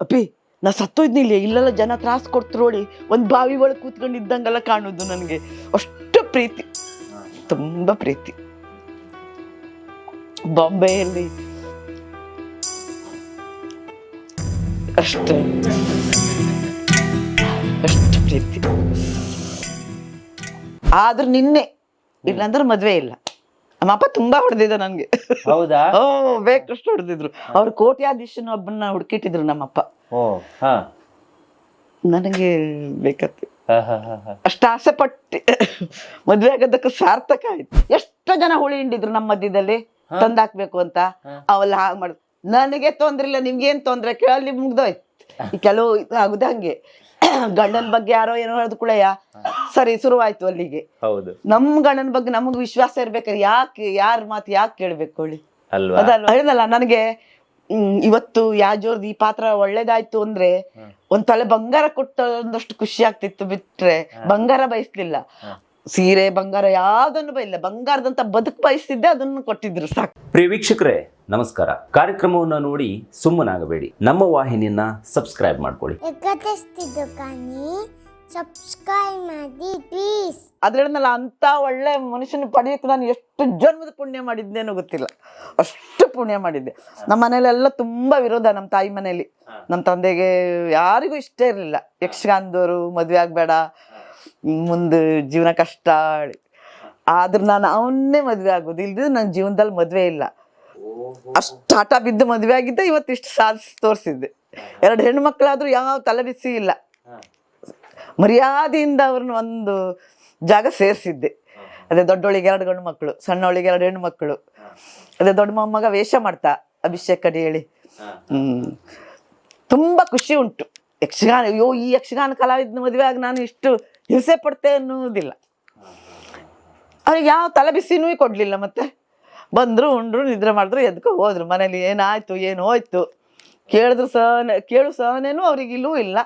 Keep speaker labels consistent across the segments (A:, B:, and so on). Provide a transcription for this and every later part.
A: ಅಪ್ಪಿ, ನಾ ಸತ್ತೋಯ್ದಿಲ್ಲ ಇಲ್ಲೆಲ್ಲ ಜನ ತ್ರಾಸ್ ಕೊಡ್ತಿರೋಳಿ ಒಂದು ಬಾವಿ ಒಳಗೆ ಕೂತ್ಕೊಂಡು ಇದ್ದಂಗೆಲ್ಲ ಕಾಣುದು ನನಗೆ. ಅಷ್ಟು ಪ್ರೀತಿ. ತುಂಬಾ ಪ್ರೀತಿ. ಬಾಂಬೆಯಲ್ಲಿ ಅಷ್ಟೇ, ಅಷ್ಟು ಪ್ರೀತಿ. ಆದ್ರೆ ನಿನ್ನೆ, ಇಲ್ಲಾಂದ್ರೆ ಮದುವೆ ಇಲ್ಲ. ನಮ್ಮಪ್ಪ ತುಂಬಾ ಹೊಡೆದಿದ್ದ ನನ್ಗೆ.
B: ಹೌದಾ?
A: ಓ ಬೇಕಷ್ಟು ಹೊಡೆದಿದ್ರು. ಅವ್ರು ಕೋಟ್ಯಾಧೀಶನ ಒಬ್ಬನ ಹುಡುಕಿಟ್ಟಿದ್ರು ನಮ್ಮಪ್ಪ
B: ಓ ಹಾ.
A: ನನಗೆ ಬೇಕತ್ತೆ. ಅಷ್ಟ ಆಸೆ ಪಟ್ಟಿ ಮದ್ವೆ ಆಗೋದಕ್ಕೆ ಸಾರ್ಥಕ ಆಯ್ತು. ಎಷ್ಟು ಜನ ಹುಳಿ ಹಿಂಡಿದ್ರು ನಮ್ಮ ಮಧ್ಯದಲ್ಲಿ. ತಂದಾಕ್ಬೇಕು ಅಂತ. ಅವೆಲ್ಲ ಹಾಗೆ ಮಾಡ್ ನನಗೆ ತೊಂದ್ರೆ ಇಲ್ಲ ನಿಮ್ಗೇನ್ ತೊಂದ್ರೆ? ಕೇಳಿ ಮುಗ್ದೋಯ್ತು. ಕೆಲವು ಆಗುದು ಹಂಗೆ. ಗಂಡನ ಬಗ್ಗೆ ಯಾರೋ ಏನೋ ಹೇಳಿದ ಕೂಡಯ್ಯ ಸರಿ ಶುರುವಾಯ್ತು ಅಲ್ಲಿಗೆ.
B: ಹೌದು.
A: ನಮ್ ಗಂಡನ ಬಗ್ಗೆ ನಮಗ್ ವಿಶ್ವಾಸ ಇರ್ಬೇಕಾದ್ರೆ ಯಾಕೆ ಯಾರ ಮಾತು ಯಾಕೆ ಕೇಳ್ಬೇಕು ಹೇಳಿ?
B: ಅಲ್ವಾ?
A: ಹೇಳಿದಲ್ಲ ನನಗೆ ಹ್ಮ್, ಇವತ್ತು ಯಾಜೋರ್ದು ಈ ಪಾತ್ರ ಒಳ್ಳೇದಾಯ್ತು ಅಂದ್ರೆ ಒಂದ್ ತಲೆ ಬಂಗಾರ ಕೊಟ್ಟಷ್ಟು ಖುಷಿ ಆಗ್ತಿತ್ತು ಬಿಟ್ರೆ ಬಂಗಾರ ಬಯಸ್ಲಿಲ್ಲ. ಸೀರೆ ಬಂಗಾರ ಯಾವ್ದನ್ನು ಬಯಲ್ಲ ಬಂಗಾರದಂತ ಬದುಕು ಬಯಸ್ತಿದ್ದೆ ಅದನ್ನು ಕೊಟ್ಟಿದ್ರು ಸಾಕು.
B: ಪ್ರಿಯ ವೀಕ್ಷಕರೇ ನಮಸ್ಕಾರ. ಕಾರ್ಯಕ್ರಮವನ್ನು ನೋಡಿ ಸುಮ್ಮನಾಗಬೇಡಿ. ನಮ್ಮ ವಾಹಿನಿಯನ್ನ ಸಬ್ಸ್ಕ್ರೈಬ್ ಮಾಡ್ಕೊಳ್ಳಿ.
C: ಸಬ್ಸ್ಕ್ರೈಬ್ ಮಾಡಿ ಪ್ಲೀಸ್
A: ಅದ್ರಲ್ಲ ಅಂತ ಒಳ್ಳೆ ಮನುಷ್ಯನ ಪಡೆಯಕ್ಕೆ ನಾನು ಎಷ್ಟು ಜನ್ಮದ ಪುಣ್ಯ ಮಾಡಿದ್ದೇನೋ ಗೊತ್ತಿಲ್ಲ. ಅಷ್ಟು ಪುಣ್ಯ ಮಾಡಿದ್ದೆ. ನಮ್ಮ ಮನೇಲೆಲ್ಲ ತುಂಬಾ ವಿರೋಧ ನಮ್ಮ ತಾಯಿ ಮನೇಲಿ ನಮ್ಮ ತಂದೆಗೆ ಯಾರಿಗೂ ಇಷ್ಟ ಇರಲಿಲ್ಲ. ಯಕ್ಷಗಾನದವರು ಮದುವೆ ಆಗಬೇಡ. ಮುಂದೆ ಜೀವನ ಕಷ್ಟ ಆದ್ರೆ ನಾನು ಅವನ್ನೇ ಮದುವೆ ಆಗೋದು. ಇಲ್ದಿದ್ರೆ ನನ್ನ ಜೀವನದಲ್ಲಿ ಮದುವೆ ಇಲ್ಲ. ಅಷ್ಟು ಹಠ ಬಿದ್ದು ಮದುವೆ ಆಗಿದ್ದೆ, ಇವತ್ತು ಇಷ್ಟು ಸಾಧಿಸಿ ತೋರಿಸಿದ್ದೆ. ಎರಡು ಹೆಣ್ಣು ಮಕ್ಕಳಾದ್ರೂ ಯಾವ ತಲೆ ಬಿಸಿ ಇಲ್ಲ. ಮರ್ಯಾದೆಯಿಂದ ಅವ್ರನ್ನ ಒಂದು ಜಾಗ ಸೇರಿಸಿದ್ದೆ. ಅದೇ ದೊಡ್ಡವಳಿಗೆ ಎರಡು ಗಂಡು ಮಕ್ಕಳು ಸಣ್ಣವಳಿಗೆ ಎರಡು ಹೆಣ್ಣು ಮಕ್ಕಳು ಅದೇ ದೊಡ್ಡ ಮೊಮ್ಮಗ ವೇಷ ಮಾಡ್ತಾ ಅಭಿಷೇಕ್ ಕಡೆ ಹೇಳಿ ಹ್ಮ್. ತುಂಬಾ ಖುಷಿ ಉಂಟು. ಯಕ್ಷಗಾನ ಅಯ್ಯೋ ಈ ಯಕ್ಷಗಾನ ಕಲಾವಿದನ ಮದುವೆ ಆಗಿ ನಾನು ಇಷ್ಟು ಹಿಂಸೆ ಪಡ್ತೆ ಅನ್ನುವುದಿಲ್ಲ. ಅವ್ರಿಗೆ ಯಾವ ತಲೆ ಬಿಸಿನೂ ಕೊಡ್ಲಿಲ್ಲ ಮತ್ತೆ. ಬಂದ್ರು ಉಂಡ್ರು ನಿದ್ರೆ ಮಾಡಿದ್ರು ಎದ್ಕೊ ಹೋದ್ರು. ಮನೇಲಿ ಏನಾಯ್ತು ಏನು ಹೋಯ್ತು? ಕೇಳಿದ್ರು ಸಹನೆ ಕೇಳು ಸಹನೇನು ಅವ್ರಿಗೆ ಇಲ್ಲೂ ಇಲ್ಲ.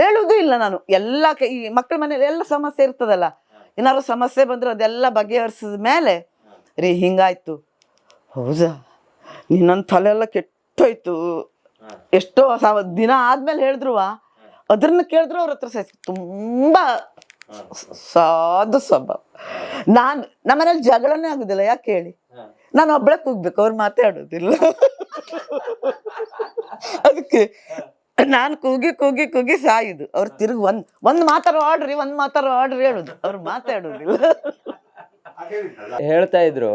A: ಹೇಳುವುದೂ ಇಲ್ಲ ನಾನು. ಎಲ್ಲ ಈ ಮಕ್ಕಳ ಮನೇಲಿ ಎಲ್ಲ ಸಮಸ್ಯೆ ಇರ್ತದಲ್ಲ. ಏನಾದ್ರು ಸಮಸ್ಯೆ ಬಂದ್ರೆ ಅದೆಲ್ಲ ಬಗೆಹರಿಸಿದ ಮೇಲೆ, ರೀ, ಹಿಂಗಾಯ್ತು. ಹೌದಾ? ನಿನ್ನ ತಲೆ ಎಲ್ಲ ಕೆಟ್ಟೋಯ್ತು. ಎಷ್ಟೋ ಸಾವ ದಿನ ಆದ್ಮೇಲೆ ಹೇಳಿದ್ರು ಅದ್ರನ್ನ ಕೇಳಿದ್ರು ಅವ್ರ ಹತ್ರ ಸಹ ತುಂಬಾ ಸಾಧು ಸ್ವಭಾವ. ನಾನು, ನಮ್ಮನೇಲಿ ಜಗಳನೇ ಆಗುದಿಲ್ಲ, ಯಾಕೆ ಹೇಳಿ? ನಾನು ಒಬ್ಬಳೆ ಕೂಗ್ಬೇಕು, ಅವ್ರು ಮಾತಾಡೋದಿಲ್ಲ. ಅದಕ್ಕೆ ನಾನು ಕೂಗಿ ಕೂಗಿ ಕೂಗಿ ಸಾಯುದು. ಅವ್ರು ತಿರುಗಿ ಒಂದ್ ಒಂದ್ ಮಾತಾರ ಆಡ್ರಿ ಒಂದ್ ಮಾತಾರ ಆಡ್ರಿ ಹೇಳುದು. ಅವ್ರು ಮಾತಾಡೋದಿಲ್ಲ
B: ಹೇಳ್ತಾ ಇದ್ರು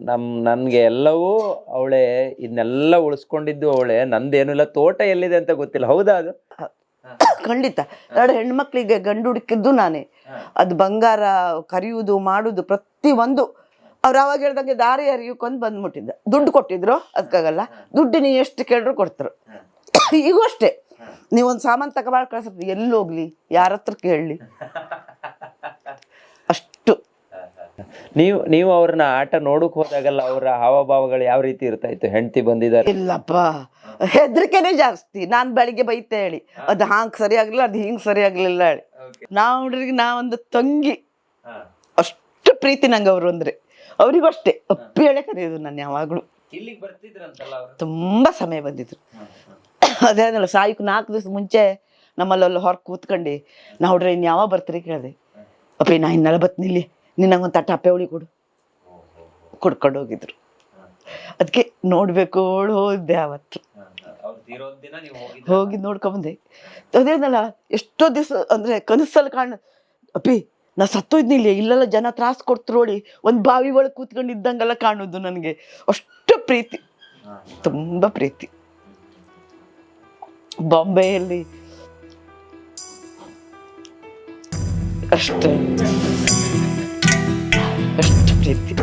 B: ನಮ್ ನನ್ಗೆ ಎಲ್ಲವೂ ಅವಳೆ ಇದನ್ನೆಲ್ಲ ಉಳಿಸ್ಕೊಂಡಿದ್ದು ಅವಳೆ ನಂದೇನಿಲ್ಲ ತೋಟ ಎಲ್ಲಿದೆ ಅಂತ ಗೊತ್ತಿಲ್ಲ. ಹೌದಾ ಅದು?
A: ಖಂಡಿತ. ಎರಡು ಹೆಣ್ಮಕ್ಳಿಗೆ ಗಂಡು ಹುಡುಕಿದ್ದು ನಾನೇ. ಅದು ಬಂಗಾರ ಕರಿಯುವುದು ಮಾಡುದು ಪ್ರತಿ ಒಂದು. ಅವ್ರು ಅವಾಗ ಹೇಳ್ದಂಗೆ ದಾರಿ ಅರಿಯಕೊಂಡ್ ಬಂದ್ಬಿಟ್ಟಿದ್ದ. ದುಡ್ಡು ಕೊಟ್ಟಿದ್ರು ಅದಕ್ಕಾಗಲ್ಲ ದುಡ್ಡು ನೀ ಎಷ್ಟು ಕೇಳಿದ್ರು ಕೊಡ್ತಾರೆ. ಈಗೂ ಅಷ್ಟೇ. ನೀವೊಂದು ಸಾಮಾನು ತಗೊಬಾಳ್ ಎಲ್ಲಿ ಹೋಗ್ಲಿ ಯಾರ ಹತ್ರ ಕೇಳಲಿ. ಅಷ್ಟು.
B: ನೀವು ನೀವು ಅವ್ರನ್ನ ಆಟ ನೋಡಕ್ ಹೋದಾಗೆಲ್ಲ ಅವರ ಹಾವಭಾವಗಳು ಯಾವ ರೀತಿ ಇರ್ತಾ ಇತ್ತು ಹೆಂಡತಿ ಬಂದಿದ್ದಾರೆ.
A: ಇಲ್ಲಪ್ಪ. ಹೆದರಿಕೆನೆ ಜಾಸ್ತಿ. ನಾನ್ ಬೆಳಿಗ್ಗೆ ಬೈತೆ ಹೇಳಿ. ಅದು ಹಾಂಗ್ ಸರಿ ಆಗ್ಲಿಲ್ಲ ಅದು ಹಿಂಗ್ ಸರಿ ಆಗ್ಲಿಲ್ಲ ಹೇಳಿ. ನಾವು ಹುಡ್ರಿಗೆ ಒಂದು ತಂಗಿ. ಅಷ್ಟು ಪ್ರೀತಿ ನಂಗೆ ಅವರು ಅಂದ್ರೆ. ಅವರಿಗೂ ಅಷ್ಟೇ. ಅಪ್ಪಿ ಹೇಳೇ ಕರೆಯೋದು ನಾನು ಯಾವಾಗ್ಲೂ.
B: ಇಲ್ಲಿಗೆ ಬರ್ತಿದ್ರಂತಲ್ಲ ಅವರು?
A: ತುಂಬಾ ಸಮಯ ಬಂದಿದ್ರು. ಅದೇ ಅಂದಲ್ಲ ಸಾಯಕ್ ನಾಲ್ಕು ದಿವಸ ಮುಂಚೆ ನಮ್ಮಲ್ಲಲ್ಲಿ ಹೊರಗೆ ಕೂತ್ಕೊಂಡು ನಾ ಹುಡ್ರಿ ಇನ್ ಯಾವಾಗ ಬರ್ತೀರಿ ಕೇಳಿದೆ. ಅಪ್ಪಿ ನಾ ಇನ್ನೆಲ್ಲ ಬತ್ನಿಲ್ಲಿ ನಿನ್ನಂಗೊಂದು ತಟ್ಟ ಅಪ್ಪೆ ಹುಳಿ ಕೊಡು. ಕೊಡ್ಕೊಂಡು ಹೋಗಿದ್ರು. ಅದಕ್ಕೆ ನೋಡ್ಬೇಕು ಓಡ್ ಹೋದೆ ಅವತ್ತು ಹೋಗಿ ನೋಡ್ಕೊಂಬಂದೆ ಅದೇನಲ್ಲ ಎಷ್ಟೋ ದಿವಸ ಅಂದ್ರೆ ಕನಸಲ್ಲಿ ಕಾಣ ಅಪ್ಪಿ ನಾ ಸತ್ತೋಯ್ದಿಲ್ಲ ಇಲ್ಲೆಲ್ಲ ಜನ ತ್ರಾಸ್ ನೋಡಿ ಒಂದ್ ಬಾವಿ ಒಳಗೆ ಕೂತ್ಕೊಂಡಿದ್ದಂಗೆಲ್ಲ ಕಾಣುದು ನನಗೆ. ಅಷ್ಟು ಪ್ರೀತಿ. ತುಂಬಾ ಪ್ರೀತಿ. ಬಾಂಬೆಯಲ್ಲಿ ಅಷ್ಟೇ ಅಷ್ಟು ಪ್ರೀತಿ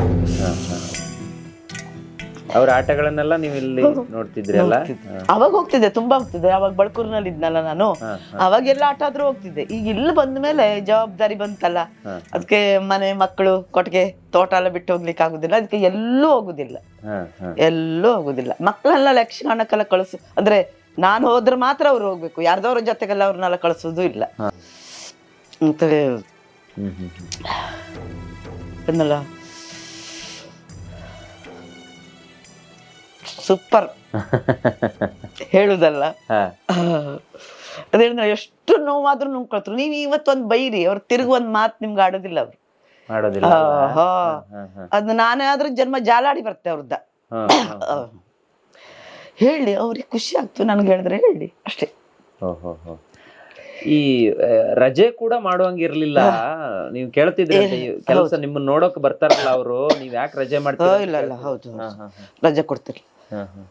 B: ಅವ್ರ ಆಟಗಳನ್ನೆಲ್ಲ ನೀವು ಇಲ್ಲಿ ನೋಡ್ತಿದ್ರಿ ಅಲ್ಲ?
A: ಅವಾಗ ಹೋಗ್ತಿದ್ದೆ ತುಂಬಾ ಹೋಗ್ತಿದ್ದೆ. ಅವಾಗ ಬಳ್ಕೂರ್ನಲ್ಲಿ ಇದ್ನಲ್ಲ ನಾನು. ಅವಾಗೆಲ್ಲ ಆಟ ಆದ್ರೂ ಹೋಗ್ತಿದ್ದೆ. ಈಗ ಇಲ್ಲಿ ಬಂದ ಮೇಲೆ ಜವಾಬ್ದಾರಿ ಬಂತಲ್ಲ. ಅದಕ್ಕೆ ಮನೆ ಮಕ್ಕಳು ಕೊಟ್ಟಿಗೆ ತೋಟ ಎಲ್ಲ ಬಿಟ್ಟು ಹೋಗ್ಲಿಕ್ಕೆ ಆಗುದಿಲ್ಲ. ಅದಕ್ಕೆ ಎಲ್ಲೂ ಹೋಗುದಿಲ್ಲ. ಎಲ್ಲೂ ಹೋಗುದಿಲ್ಲ. ಮಕ್ಕಳೆಲ್ಲ ಯಕ್ಷಗಾನಕ್ಕೆಲ್ಲ ಕಳಿಸು. ಅಂದ್ರೆ ನಾನು ಹೋದ್ರೆ ಮಾತ್ರ ಅವ್ರು ಹೋಗ್ಬೇಕು. ಯಾರ್ದವ್ರ ಜೊತೆಗೆಲ್ಲ ಅವ್ರನ್ನೆಲ್ಲ ಕಳಿಸೋದು ಇಲ್ಲ. ಅಂತ ಅನ್ನಲ್ಲ ಸೂಪರ್. ಹೇಳುದಲ್ಲ? ಅದೇನ ಎಷ್ಟು ನೋವಾದ್ರೂ ನುಂಗ್ಕೊಳ್ತಾರೆ. ನೀವು ಇವತ್ತೊಂದ್ ಬೈರಿ ಅವ್ರು ತಿರುಗಿ ಒಂದ್ ಮಾತು ನಿಮ್ಗೆ ಆಡೋದಿಲ್ಲ ಅವ್ರು. ಅದ್
B: ಹಾ, ಹಾ,
A: ಅದು ನಾನೇ ಆದ್ರೂ ಜನ್ಮ ಜಾಲಾಡಿ ಬರ್ತೆ ಅವ್ರದ್ದ. ಹೇಳಿ ಅವ್ರಿಗೆ ಖುಷಿ ಆಗ್ತು ನನ್ಗೆ ಹೇಳಿದ್ರೆ ಹೇಳಿ ಅಷ್ಟೇ.
B: ಈ ರಜೆ ಕೂಡ ಮಾಡುವಂಗಿರ್ಲಿಲ್ಲ ನೀವು ಕೇಳ್ತಿದ್ರೆ ಕೆಲಸ ನಿಮ್ಮನ್ನ ನೋಡೋಕ್ ಬರ್ತಾರಲ್ಲ ಅವರು ನೀವ್ ಯಾಕೆ ರಜೆ ಮಾಡ್ತೀರಾ
A: ಇಲ್ಲ ಇಲ್ಲ ಹೌದು ರಜೆ ಕೊಡ್ತಿರ್ಲಿ
B: ಹಾ, ಹಾ.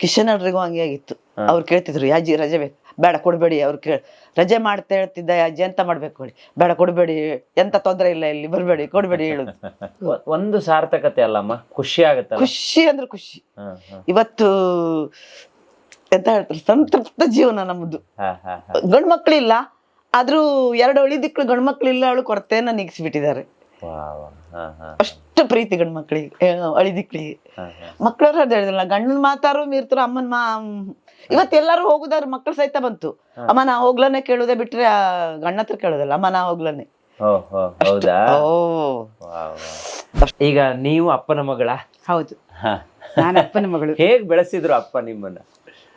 A: ಕಿಶನ್ ಅವ್ರಿಗೂ ಹಂಗೆ ಆಗಿತ್ತು. ಅವ್ರು ಕೇಳ್ತಿದ್ರು ಯಾಜಿ ರಜೆ ಬೇಕು? ಬೇಡ ಕೊಡಬೇಡಿ ಅವ್ರು ಕೇಳಿ ರಜೆ ಮಾಡ್ತಾ ಹೇಳ್ತಿದ್ದ ಅಜ್ಜಿ ಎಂತ ಮಾಡ್ಬೇಕು ಹೇಳಿ. ಬೇಡ ಕೊಡಬೇಡಿ ಎಂತ ತೊಂದರೆ ಇಲ್ಲ ಇಲ್ಲಿ ಬರಬೇಡಿ ಕೊಡಬೇಡಿ ಹೇಳುದು
B: ಒಂದು ಸಾರ್ಥಕತೆ ಅಲ್ಲಮ್ಮ ಖುಷಿ ಆಗುತ್ತೆ
A: ಖುಷಿ ಅಂದ್ರೆ ಖುಷಿ. ಇವತ್ತು ಎಂತ ಹೇಳ್ತಾರೆ ಸಂತೃಪ್ತ ಜೀವನ ನಮ್ಮದು. ಗಂಡು ಮಕ್ಳಿಲ್ಲ ಆದ್ರೂ ಎರಡು ಅಳಿದಿಕ್ಕಳು ಗಂಡು ಮಕ್ಳಿಲ್ಲ ಅವಳು ಕೊರತೆಯನ್ನ ನೀಗಿಸ್ಬಿಟ್ಟಿದ್ದಾರೆ. ಅಷ್ಟು ಪ್ರೀತಿ ಗಂಡ್ ಮಕ್ಳಿಗೆ ಅಳಿದಿಕ್ಳಿಗೆ ಮಕ್ಳವ್ರ ಹೇಳಿದ್ರಲ್ಲ ಗಂಡನ್ ಮಾತಾರು ಮೀರ್ತಾರ ಅಮ್ಮನ್ ಮಾ ಇವತ್ತು ಎಲ್ಲರೂ ಹೋಗುದಾರ ಮಕ್ಳು ಸಹಿತ ಬಂತು. ಅಮ್ಮ ನಾ ಹೋಗ್ಲನೆ ಕೇಳುದೇ ಬಿಟ್ರೆ ಗಂಡ ಹತ್ರ ಕೇಳೋದಲ್ಲ. ಅಮ್ಮ ನಾ ಹೋಗ್ಲನೆ.
B: ಹೌದಾ. ಈಗ ನೀವು ಅಪ್ಪನ ಮಗಳ?
D: ಹೌದು. ನಾನು ಅಪ್ಪನ ಮಗಳು.
B: ಹೇಗ್ ಬೆಳೆಸಿದ್ರು ಅಪ್ಪ ನಿಮ್ಮನ್ನ?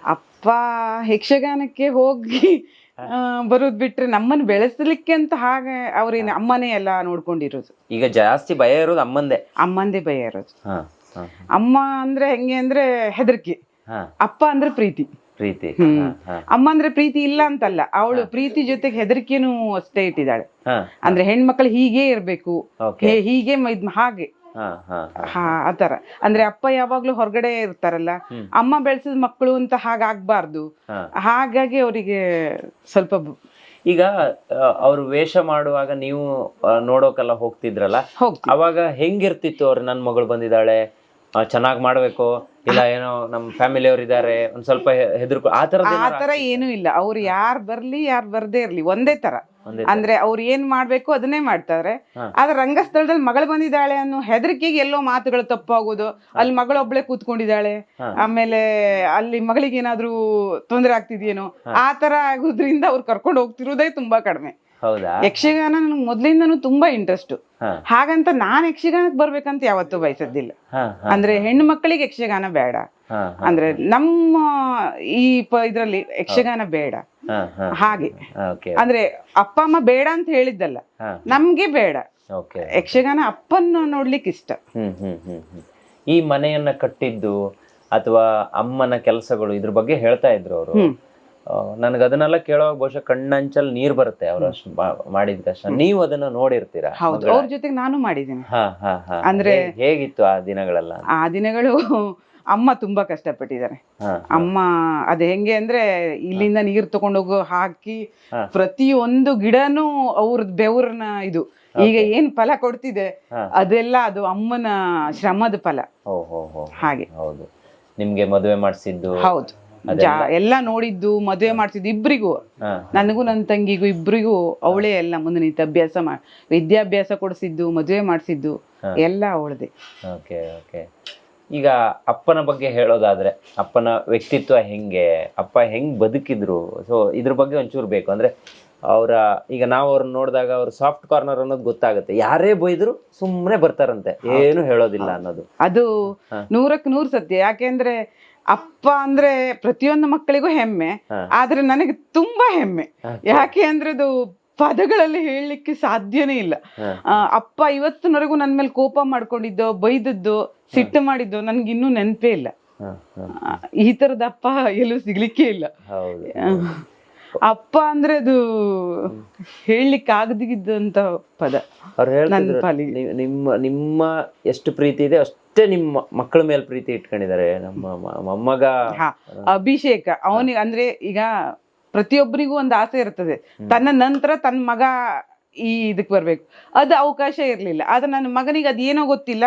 D: ಅಪ್ಪ ಯಕ್ಷಗಾನಕ್ಕೆ ಹೋಗಿ ಬರೋದ್ ಬಿಟ್ರೆ ನಮ್ಮನ್ ಬೆಳೆಸಲಿಕ್ಕೆ ಅಂತ ಹಾಗೆ ಅವ್ರೇನು ಅಮ್ಮನೇ ಎಲ್ಲ ನೋಡ್ಕೊಂಡಿರೋದು.
B: ಈಗ ಜಾಸ್ತಿ ಭಯ ಇರೋದು ಅಮ್ಮಂದೆ.
D: ಅಮ್ಮಂದೇ ಭಯ ಇರೋದು. ಅಮ್ಮ ಅಂದ್ರೆ ಹೆಂಗೆ ಅಂದ್ರೆ ಹೆದರಿಕೆ. ಅಪ್ಪ ಅಂದ್ರೆ ಪ್ರೀತಿ.
B: ಪ್ರೀತಿ.
D: ಅಮ್ಮ ಅಂದ್ರೆ ಪ್ರೀತಿ ಇಲ್ಲ ಅಂತಲ್ಲ ಅವಳು ಪ್ರೀತಿ ಜೊತೆಗೆ ಹೆದರಿಕೆನೂ ಅಷ್ಟೇ ಇಟ್ಟಿದ್ದಾಳೆ. ಅಂದ್ರೆ ಹೆಣ್ಮಕ್ಳು ಹೀಗೆ ಇರ್ಬೇಕು. ಹೀಗೆ ಹಾಗೆ.
B: ಹಾ, ಹಾ, ಹಾ.
D: ಹಾ ಆತರ ಅಂದ್ರೆ ಅಪ್ಪ ಯಾವಾಗ್ಲೂ ಹೊರಗಡೆ ಇರ್ತಾರಲ್ಲ ಅಮ್ಮ ಬೆಳೆಸಿದ ಮಕ್ಕಳು ಅಂತ ಹಾಗಾಗ್ಬಾರ್ದು. ಹಾಗಾಗಿ ಅವರಿಗೆ ಸ್ವಲ್ಪ
B: ಈಗ ಅವರು ವೇಷ ಮಾಡುವಾಗ ನೀವು ಆ, ನೋಡೋಕೆಲ್ಲ ಹೋಗ್ತಿದ್ರಲ್ಲ ಅವಾಗ ಹೆಂಗಿರ್ತಿತ್ತು ಅವ್ರು ನನ್ ಮಗಳು ಬಂದಿದ್ದಾಳೆ ಚೆನ್ನಾಗಿ ಮಾಡ್ಬೇಕು ಇಲ್ಲ ಏನೋ ನಮ್ಮ ಫ್ಯಾಮಿಲಿ ಅವ್ರು ಇದಾರೆ ಒಂದ್ ಸ್ವಲ್ಪ ಹೆದರ್ಕೊ ಆ ತರದ
D: ಆ ತರ ಏನೂ ಇಲ್ಲ. ಅವ್ರು ಯಾರ್ ಬರ್ಲಿ ಯಾರ್ ಬರ್ದೇ ಇರ್ಲಿ ಒಂದೇ ತರ. ಅಂದ್ರೆ ಅವ್ರು ಏನ್ ಮಾಡ್ಬೇಕು ಅದನ್ನೇ ಮಾಡ್ತಾರೆ ಆದ್ರೆ ರಂಗಸ್ಥಳದಲ್ಲಿ ಮಗಳು ಬಂದಿದ್ದಾಳೆ ಅನ್ನೋ ಹೆದರಿಕೆಗೆ ಎಲ್ಲೋ ಮಾತುಗಳು ತಪ್ಪಾಗೋದು. ಅಲ್ಲಿ ಮಗಳೊಬ್ಳೆ ಕೂತ್ಕೊಂಡಿದ್ದಾಳೆ. ಆಮೇಲೆ ಅಲ್ಲಿ ಮಗಳಿಗೆ ಏನಾದ್ರೂ ತೊಂದರೆ ಆಗ್ತಿದ್ಯೇನೋ ಆ ತರ ಆಗೋದ್ರಿಂದ ಅವ್ರು ಕರ್ಕೊಂಡು ಹೋಗ್ತಿರೋದೇ ತುಂಬಾ ಕಡಿಮೆ. ಯಕ್ಷಗಾನ ನನಗೆ ಮೊದ್ಲಿಂದನು ತುಂಬಾ ಇಂಟ್ರೆಸ್ಟ್ ಹಾಗಂತ ನಾನ್ ಯಕ್ಷಗಾನಕ್ಕೆ ಬರ್ಬೇಕಂತ ಯಾವತ್ತೂ ಬಯಸಿದ್ದಿಲ್ಲ. ಅಂದ್ರೆ ಹೆಣ್ಣು ಮಕ್ಕಳಿಗೆ ಯಕ್ಷಗಾನ ಬೇಡ. ಅಂದ್ರೆ ನಮ್ಮ ಈ ಇದ್ರಲ್ಲಿ ಯಕ್ಷಗಾನ ಬೇಡ. ಹಾಗೆ. ಅಂದ್ರೆ ಅಪ್ಪ ಅಮ್ಮ ಬೇಡ ಅಂತ ಹೇಳಿದ್ದಲ್ಲ. ನಮ್ಗೆ ಬೇಡ. ಯಕ್ಷಗಾನ ಅಪ್ಪನ್ನು ನೋಡ್ಲಿಕ್ಕೆ ಇಷ್ಟ.
B: ಈ ಮನೆಯನ್ನ ಕಟ್ಟಿದ್ದು ಅಥವಾ ಅಮ್ಮನ ಕೆಲಸಗಳು ಇದ್ರ ಬಗ್ಗೆ ಹೇಳ್ತಾ ಇದ್ರು ಅವರು. ನನಗೆ ಅದನ್ನೆಲ್ಲ ಕೇಳುವಾಗ ಬಹುಶಃ ಕಣ್ಣಂಚಲ್ ನೀರ್ ಬರುತ್ತೆ ಅವ್ರು ಮಾಡಿದ ಕಷ್ಟ. ನೀವು ಅದನ್ನ ನೋಡಿರ್ತೀರಾ
D: ಹೌದು ಅವ್ರ ಜೊತೆಗೆ ನಾನು ಮಾಡಿದ್ದೀನಿ.
B: ಹಾ ಹಾ ಹಾ.
D: ಅಂದ್ರೆ-
B: ಹೇಗಿತ್ತು ಆ ದಿನಗಳೆಲ್ಲ?
D: ಆ ದಿನಗಳು ಅಮ್ಮ ತುಂಬಾ ಕಷ್ಟಪಟ್ಟಿದ್ದಾರೆ. ಅಮ್ಮ ಅದ್ ಹೆಂಗೆ ಅಂದ್ರೆ ಇಲ್ಲಿಂದ ನೀರ್ ತಗೊಂಡೋಗು ಹಾಕಿ ಪ್ರತಿಯೊಂದು ಗಿಡನೂ ಅವ್ರದ್ ಬೆವ್ರನ ಇದು. ಈಗ ಏನ್ ಫಲ ಕೊಡ್ತಿದೆ ಅದೆಲ್ಲ ಅದು ಅಮ್ಮನ ಶ್ರಮದ ಫಲ. ಹಾಗೆ.
B: ಹೌದು. ನಿಮ್ಗೆ ಮದುವೆ ಮಾಡಿಸಿದ್ದು
D: ಹೌದು. ಎಲ್ಲಾ ನೋಡಿದ್ದು ಮದುವೆ ಮಾಡ್ತಿದ್ದು ಇಬ್ರಿಗೂ. ನನಗೂ ನನ್ನ ತಂಗಿಗೂ ಇಬ್ರಿಗೂ ಅವಳೇ ಎಲ್ಲ ಮುಂದೆ ನಿಂತ ಅಭ್ಯಾಸ ವಿದ್ಯಾಭ್ಯಾಸ ಕೊಡಿಸಿದ್ದು ಮದುವೆ ಮಾಡಿಸಿದ್ದು ಎಲ್ಲ ಅವಳದೆ.
B: Okay okay. ಈಗ ಅಪ್ಪನ ಬಗ್ಗೆ ಹೇಳೋದಾದ್ರೆ ಅಪ್ಪನ ವ್ಯಕ್ತಿತ್ವ ಹೆಂಗೆ ಅಪ್ಪ ಹೆಂಗ್ ಬದುಕಿದ್ರು ಸೊ ಇದ್ರ ಬಗ್ಗೆ ಒಂಚೂರು ಬೇಕು. ಅಂದ್ರೆ ಅವರ ಈಗ ನಾವು ಅವ್ರನ್ನ ನೋಡಿದಾಗ ಅವ್ರ ಸಾಫ್ಟ್ ಕಾರ್ನರ್ ಅನ್ನೋದು ಗೊತ್ತಾಗುತ್ತೆ. ಯಾರೇ ಬೈದ್ರು ಸುಮ್ಮನೆ ಬರ್ತಾರಂತೆ. ಏನು ಹೇಳೋದಿಲ್ಲ ಅನ್ನೋದು.
D: ಅದು ನೂರಕ್ಕೆ ನೂರು ಸತ್ಯ. ಯಾಕೆಂದ್ರೆ ಅಪ್ಪ ಅಂದ್ರೆ ಪ್ರತಿಯೊಂದು ಮಕ್ಕಳಿಗೂ ಹೆಮ್ಮೆ. ಆದ್ರೆ ನನಗೆ ತುಂಬಾ ಹೆಮ್ಮೆ. ಯಾಕೆ ಅಂದ್ರೆ ಅದು ಪದಗಳಲ್ಲಿ ಹೇಳಲಿಕ್ಕೆ ಸಾಧ್ಯನೇ ಇಲ್ಲ. ಅಪ್ಪ ಇವತ್ತಿನವರೆಗೂ ನನ್ನ ಮೇಲೆ ಕೋಪ ಮಾಡ್ಕೊಂಡಿದ್ದೋ ಬೈದದ್ದು ಸಿಟ್ಟು ಮಾಡಿದ್ದು ನನ್ಗೆ ಇನ್ನೂ ನೆನಪೇ ಇಲ್ಲ. ಈ ತರದ ಅಪ್ಪ ಎಲ್ಲೂ ಸಿಗ್ಲಿಕ್ಕೆ ಇಲ್ಲ.
B: ಹೌದು.
D: ಅಪ್ಪ ಅಂದ್ರೆ ಅದು ಹೇಳಲಿಕ್ಕೆ ಆಗದಿದ್ದಂತ ಪದ
B: ನಿಮ್ಮ ನಿಮ್ಮ ಎಷ್ಟು ಪ್ರೀತಿ ಇದೆ ಅಷ್ಟೇ ನಿಮ್ಮ ಮಕ್ಕಳ ಮೇಲೆ ಪ್ರೀತಿ ಇಟ್ಕೊಂಡಿದ್ದಾರೆ ನಮ್ಮ ಮೊಮ್ಮಗ.
D: ಅಭಿಷೇಕ. ಅವನಿಗೆ ಅಂದ್ರೆ ಈಗ ಪ್ರತಿಯೊಬ್ಬರಿಗೂ ಒಂದು ಆಸೆ ಇರ್ತದೆ. ತನ್ನ ನಂತರ ತನ್ನ ಮಗ ಈ ಇದಕ್ ಬರ್ಬೇಕು. ಅದು ಅವಕಾಶ ಇರ್ಲಿಲ್ಲ. ಆದ್ರೆ ನನ್ನ ಮಗನಿಗೆ ಅದೇನೋ ಗೊತ್ತಿಲ್ಲ.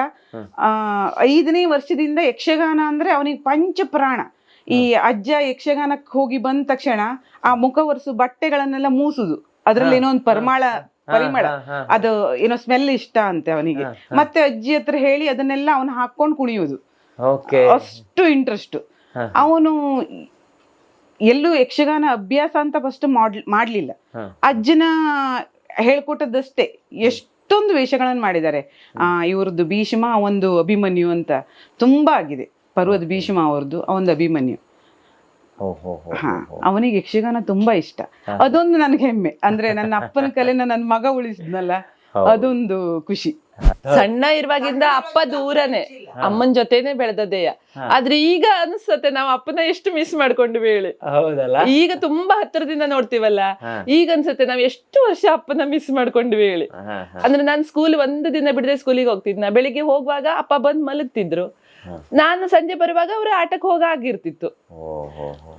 D: ಐದನೇ ವರ್ಷದಿಂದ ಯಕ್ಷಗಾನ ಅಂದ್ರೆ ಅವನಿಗೆ ಪಂಚ ಪ್ರಾಣ ಈ ಅಜ್ಜ ಯಕ್ಷಗಾನಕ್ಕೆ ಹೋಗಿ ಬಂದ ತಕ್ಷಣ ಆ ಮುಖ ಒರೆಸು ಬಟ್ಟೆಗಳನ್ನೆಲ್ಲ ಮೂಸುದು. ಅದ್ರಲ್ಲಿ ಏನೋ ಒಂದು ಪರಿಮಳ ಪರಿಮಳ. ಅದು ಏನೋ ಸ್ಮೆಲ್ ಇಷ್ಟ ಅಂತೆ ಅವನಿಗೆ. ಮತ್ತೆ ಅಜ್ಜಿ ಹತ್ರ ಹೇಳಿ ಅದನ್ನೆಲ್ಲ ಅವನು ಹಾಕೊಂಡು
B: ಕುಣಿಯುವುದು
D: ಅಷ್ಟು ಇಂಟ್ರೆಸ್ಟ್ ಅವನು ಎಲ್ಲೂ ಯಕ್ಷಗಾನ ಅಭ್ಯಾಸ ಅಂತ ಫಸ್ಟ್ ಮಾಡ್ಲಿಲ್ಲ. ಅಜ್ಜನ ಹೇಳ್ಕೊಟ್ಟದಷ್ಟೇ ಎಷ್ಟೊಂದು ವೇಷಗಳನ್ನು ಮಾಡಿದ್ದಾರೆ. ಆ ಇವ್ರದ್ದು ಭೀಷ್ಮ ಒಂದು ಅಭಿಮನ್ಯು ಅಂತ ತುಂಬಾ ಆಗಿದೆ. ಪರ್ವದ ಭೀಷ್ಮ ಅವ್ರದ್ದು ಒಂದು ಅಭಿಮನ್ಯು. ಹಾ ಅವನಿಗೆ ಯಕ್ಷಗಾನ ತುಂಬಾ ಇಷ್ಟ. ಅದೊಂದು ನನಗೆ ಹೆಮ್ಮೆ. ಅಂದ್ರೆ ನನ್ನ ಅಪ್ಪನ ಕಲೆನ ನನ್ನ ಮಗ ಉಳಿಸಿದ್ನಲ್ಲ. ಅದೊಂದು ಖುಷಿ.
E: ಸಣ್ಣ ಇರುವಾಗಿಂದ ಅಪ್ಪ ದೂರನೆ. ಅಮ್ಮನ್ ಜೊತೆನೆ ಬೆಳೆದದೇಯ ಆದ್ರೆ ಈಗ ಅನ್ಸತ್ತೆ ನಾವ್ ಅಪ್ಪನ ಎಷ್ಟು ಮಿಸ್ ಮಾಡ್ಕೊಂಡ್ವಿ ಹೇಳಿ
B: ಹೌದಲ್ಲ?
E: ಈಗ ತುಂಬಾ ಹತ್ತಿರದಿಂದ ನೋಡ್ತೀವಲ್ಲ? ಈಗ ಅನ್ಸತ್ತೆ ನಾವ್ ಎಷ್ಟು ವರ್ಷ ಅಪ್ಪನ ಮಿಸ್ ಮಾಡ್ಕೊಂಡ್ವಿ ಹೇಳಿ ಅಂದ್ರೆ ನಾನ್ ಸ್ಕೂಲ್ ಒಂದು ದಿನ ಬಿಡದೆ ಸ್ಕೂಲಿಗೆ ಹೋಗ್ತಿದ್ನ. ಬೆಳಿಗ್ಗೆ ಹೋಗುವಾಗ ಅಪ್ಪ ಬಂದ್ ಮಲಗ್ತಿದ್ರು. ನಾನು ಸಂಜೆ ಬರುವಾಗ ಅವ್ರ ಆಟಕ್ಕೆ ಹೋಗ ಆಗಿರ್ತಿತ್ತು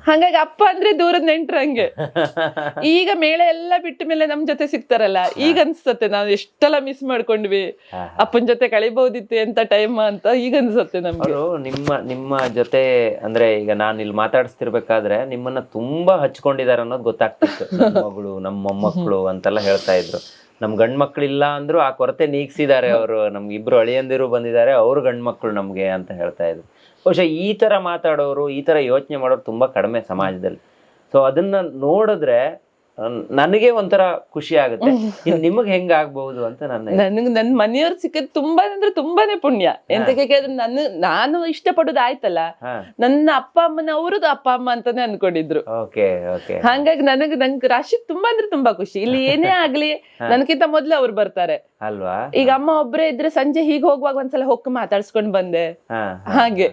E: ಹಂಗಾಗಿ ಅಪ್ಪ ಅಂದ್ರೆ ದೂರದ ನೆಂಟ್ರಂಗೆ ಈಗ ಮೇಳ ಎಲ್ಲ ಬಿಟ್ಟ ಮೇಲೆ ನಮ್ ಜೊತೆ ಸಿಗ್ತಾರಲ್ಲ ಈಗ ಅನ್ಸತ್ತೆ ನಾವು ಎಷ್ಟೆಲ್ಲ ಮಿಸ್ ಮಾಡ್ಕೊಂಡ್ವಿ. ಅಪ್ಪನ ಜೊತೆ ಕಳಿಬಹುದಿತ್ತು ಎಂತ ಟೈಮ್ ಅಂತ ಈಗ ಅನ್ಸತ್ತೆ ನಮ್ಗೆ.
B: ನಿಮ್ಮ ನಿಮ್ಮ ಜೊತೆ ಅಂದ್ರೆ ಈಗ ನಾನು ಇಲ್ಲಿ ಮಾತಾಡಿಸ್ತಿರ್ಬೇಕಾದ್ರೆ ನಿಮ್ಮನ್ನ ತುಂಬಾ ಹಚ್ಕೊಂಡಿದ್ದಾರೆ ಅನ್ನೋದು ಗೊತ್ತಾಗ್ತಿತ್ತು. ನಮ್ಮ ಮಗಳು ನಮ್ಮ ಮೊಮ್ಮಕ್ಕಳು ಅಂತೆಲ್ಲ ಹೇಳ್ತಾ ಇದ್ರು. ನಮ್ ಗಂಡು ಮಕ್ಕಳಿಲ್ಲ ಅಂದ್ರು ಆ ಕೊರತೆ ನೀಗ್ಸಿದ್ದಾರೆ ಅವರು. ನಮ್ಗೆ ಇಬ್ರು ಅಳಿಯಂದಿರು ಬಂದಿದ್ದಾರೆ ಅವರು ಗಂಡು ಮಕ್ಕಳು ನಮಗೆ ಅಂತ ಹೇಳ್ತಾ ಇದ್ರು. ಬಹುಶಃ ಈ ಥರ ಮಾತಾಡೋರು ಈ ಥರ ಯೋಚನೆ ಮಾಡೋರು ತುಂಬ ಕಡಿಮೆ ಸಮಾಜದಲ್ಲಿ. ಸೊ ಅದನ್ನು ನೋಡಿದ್ರೆ ನನಗೆ ಒಂಥರ ಖುಷಿ ಆಗುತ್ತೆ. ಇನ್ ನಿಮಗ್ ಹೆಂಗ್ ಆಗ್ಬಹುದು ಅಂತ ನನ್ನ
E: ನನಗೆ ನನ್ನ ಮನೆಯವ್ರು ಸಿಕ್ಕದ್ ತುಂಬಾ ಅಂದ್ರೆ ತುಂಬಾನೇ ಪುಣ್ಯ. ಎಂತ ಕೇಳಿದ್ರೆ ನನ್ನ ನಾನು ಇಷ್ಟಪಡೋದು ಆಯ್ತಲ್ಲ. ನನ್ನ ಅಪ್ಪ ಅಮ್ಮನ ಅವ್ರದ್ದು ಅಪ್ಪ ಅಮ್ಮ ಅಂತಾನೆ ಅನ್ಕೊಂಡಿದ್ರು. ಹಂಗಾಗಿ ನನಗ್ ನಂಗೆ ರಾಶಿ ತುಂಬಾ ಅಂದ್ರೆ ತುಂಬಾ ಖುಷಿ. ಇಲ್ಲಿ ಏನೇ ಆಗ್ಲಿ ನನ್ಕಿಂತ ಮೊದ್ಲು ಅವ್ರು ಬರ್ತಾರೆ.
B: ಅಲ್ವಾ?
E: ಈಗ ಅಮ್ಮ ಒಬ್ರೇ ಇದ್ರೆ ಸಂಜೆ ಹೀಗೆ ಹೋಗುವಾಗ ಒಂದ್ಸಲ ಹೊಕ್ಕ ಮಾತಾಡ್ಸ್ಕೊಂಡ್ ಬಂದೆ. ಹಾಗೆ.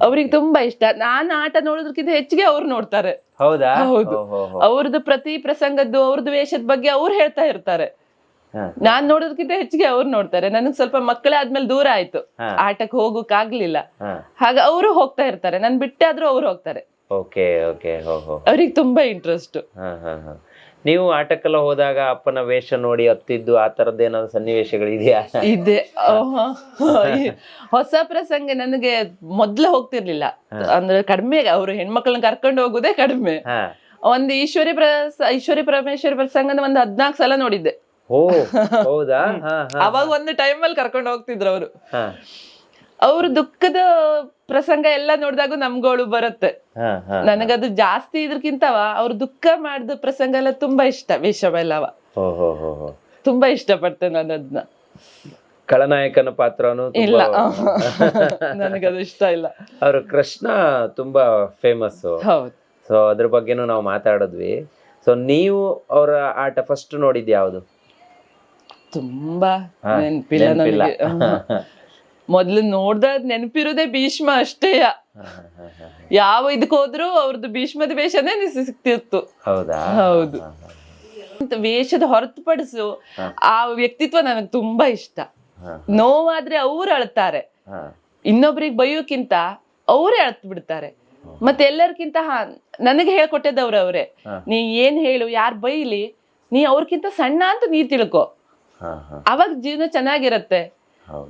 E: ಅವ್ರಿಗೆ ತುಂಬಾ ಇಷ್ಟ. ನಾನ್ ಆಟ ನೋಡೋದಕ್ಕಿಂತ ಹೆಚ್ಚಿಗೆ ಅವ್ರು ನೋಡ್ತಾರೆ.
B: ಹೌದಾ?
E: ಹೌದು. ಅವ್ರದ್ದು ಪ್ರತಿ ಪ್ರಸಂಗದ್ದು ಅವ್ರದ್ದು ವೇಷದ ಬಗ್ಗೆ ಅವ್ರು ಹೇಳ್ತಾ ಇರ್ತಾರೆ. ನಾನ್ ನೋಡೋದಕ್ಕಿಂತ ಹೆಚ್ಚಿಗೆ ಅವ್ರು ನೋಡ್ತಾರೆ. ನನಗ್ ಸ್ವಲ್ಪ ಮಕ್ಕಳೇ ಆದ್ಮೇಲೆ ದೂರ ಆಯ್ತು. ಆಟಕ್ಕೆ ಹೋಗಕ್ ಆಗ್ಲಿಲ್ಲ ಹಾಗ ಅವರು ಹೋಗ್ತಾ ಇರ್ತಾರೆ. ನನ್ ಬಿಟ್ಟೆ ಆದ್ರೂ ಅವ್ರು ಹೋಗ್ತಾರೆ. ಅವ್ರಿಗೆ ತುಂಬಾ ಇಂಟ್ರೆಸ್ಟ್
B: ಹಾ ಹಾ ಹಾ. ನೀವು ಆಟಕ್ಕೆಲ್ಲ ಹೋದಾಗ ಅಪ್ಪನ ವೇಷ ನೋಡಿ ಹತ್ತಿದ್ದು ಆ ತರದ್ದು ಏನಾದ್ರು ಸನ್ನಿವೇಶಗಳಿದೆಯಾ
E: ಇದೆ. ಹೊಸ ಪ್ರಸಂಗ ನನಗೆ ಮೊದ್ಲು ಹೋಗ್ತಿರ್ಲಿಲ್ಲ. ಅಂದ್ರೆ ಕಡಿಮೆ ಅವರು ಹೆಣ್ಮಕ್ಳನ್ನ ಕರ್ಕೊಂಡು ಹೋಗುದೇ ಕಡಿಮೆ. ಒಂದು ಈಶ್ವರಿ ಪ್ರಸ ಈಶ್ವರಿ ಪರಮೇಶ್ವರಿ ಪ್ರಸಂಗನ ಒಂದು ಹದ್ನಾಲ್ಕು ಸಲ ನೋಡಿದ್ದೆ.
B: ಹೌದಾ?
E: ಅವಾಗ ಒಂದು ಟೈಮ್ ಅಲ್ಲಿ ಕರ್ಕೊಂಡು ಹೋಗ್ತಿದ್ರು ಅವರು. ಅವ್ರ ದುಃಖದ ಪ್ರಸಂಗ ಎಲ್ಲ ನೋಡಿದಾಗ ನಮ್ಗೋಳು ಬರುತ್ತೆ. ನನಗದು ಜಾಸ್ತಿ ಇದ್ರಕ್ಕಿಂತವ ಅವ್ರ ದುಃಖ ಮಾಡಿದ ಪ್ರಸಂಗ ಎಲ್ಲ ತುಂಬಾ ಇಷ್ಟ ವೇಷವೆಲ್ಲವ ತುಂಬಾ ಇಷ್ಟ ಇಷ್ಟಪಡ್ತೇನೆ ನಾನು ಅದನ್ನ
B: ಖಳನಾಯಕನ ಪಾತ್ರನು
E: ಇಲ್ಲ. ನನಗದು ಇಷ್ಟ ಇಲ್ಲ.
B: ಅವರು ಕೃಷ್ಣ ತುಂಬಾ ಫೇಮಸ್ ಸೊ ಅದ್ರ ಬಗ್ಗೆನೂ ನಾವು ಮಾತಾಡಿದ್ವಿ. ಸೊ ನೀವು ಅವರ ಆಟ ಫಸ್ಟ್ ನೋಡಿದ್ ಯಾವ್ದು
E: ತುಂಬಾ ನೆನ್ಪಿಲ್ಲ ಮೊದ್ಲು ನೋಡ್ದ ನೆನಪಿರೋದೇ ಭೀಷ್ಮ
B: ಅಷ್ಟೇ.
E: ಯಾವ ಇದಕ್ ಹೋದ್ರು ಅವ್ರದ್ದು ಭೀಷ್ಮದ ವೇಷನೇ ಸಿಗ್ತಿತ್ತು
B: ಹೌದಾ?
E: ವೇಷದ ಹೊರತುಪಡಿಸು ಆ ವ್ಯಕ್ತಿತ್ವ ನನಗೆ ತುಂಬಾ ಇಷ್ಟ. ನೋವಾದ್ರೆ ಅವ್ರು ಅಳ್ತಾರೆ. ಇನ್ನೊಬ್ರಿಗೆ ಬೈಯೋಕ್ಕಿಂತ ಅವರೇ ಅಳ್ತ್ ಬಿಡ್ತಾರೆ. ಮತ್ತೆ ಎಲ್ಲರಿಗಿಂತ ಹಾ ನನಗೆ ಹೇಳ್ಕೊಟ್ಟದವ್ರ ಅವ್ರೆ. ನೀ ಏನ್ ಹೇಳು ಯಾರ್ ಬೈಲಿ ನೀ ಅವ್ರಕ್ಕಿಂತ ಸಣ್ಣ ಅಂತ ನೀ ತಿಳ್ಕೊ. ಅವಾಗ ಜೀವನ ಚೆನ್ನಾಗಿರತ್ತೆ.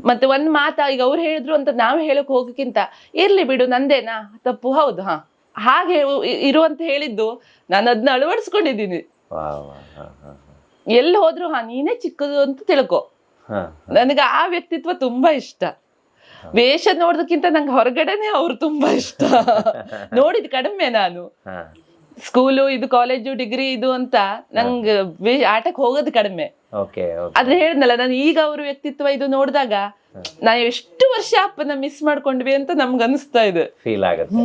E: ಮತ್ತೆ ಒಂದ್ ಮಾತ ಈಗ ಅವ್ರು ಹೇಳಿದ್ರು ಅಂತ ನಾವ್ ಹೇಳಕ್ ಹೋಗಕ್ಕಿಂತ ಇರ್ಲಿ ಬಿಡು ನಂದೇನಾ? ತಪ್ಪು ಹೌದು ಹಾ. ಹಾಗೆ ಇರು ಇರುವಂತ ಹೇಳಿದ್ದು ನಾನು ಅದನ್ನ ಅಳವಡಿಸ್ಕೊಂಡಿದ್ದೀನಿ. ಎಲ್ಲಿ ಹೋದ್ರು ಹಾ ನೀನೇ ಚಿಕ್ಕದು ಅಂತ ತಿಳ್ಕೊ. ನನಗೆ ಆ ವ್ಯಕ್ತಿತ್ವ ತುಂಬಾ ಇಷ್ಟ. ವೇಷ ನೋಡೋದಕ್ಕಿಂತ ನಂಗೆ ಹೊರಗಡೆನೆ ಅವ್ರು ತುಂಬಾ ಇಷ್ಟ. ನೋಡಿದ್ ಕಡಿಮೆ ನಾನು. ಸ್ಕೂಲು ಇದು ಕಾಲೇಜು ಡಿಗ್ರಿ ಇದು ಅಂತ ನಂಗೆ ಆಟಕ್ಕೆ ಹೋಗೋದು ಕಡಿಮೆ. ಆದ್ರೆ ಹೇಳಿದ್ನಲ್ಲ ನಾನು ಈಗ ಅವ್ರ ವ್ಯಕ್ತಿತ್ವ ಇದು ನೋಡಿದಾಗ ನಾ ಎಷ್ಟು ವರ್ಷ ಅಪ್ಪನ ಮಿಸ್ ಮಾಡ್ಕೊಂಡ್ವಿ ಅಂತ ನಮ್ಗೆ ಅನಿಸ್ತಾ ಇದೆ.
B: ಫೀಲ್ ಆಗತ್ತೆ.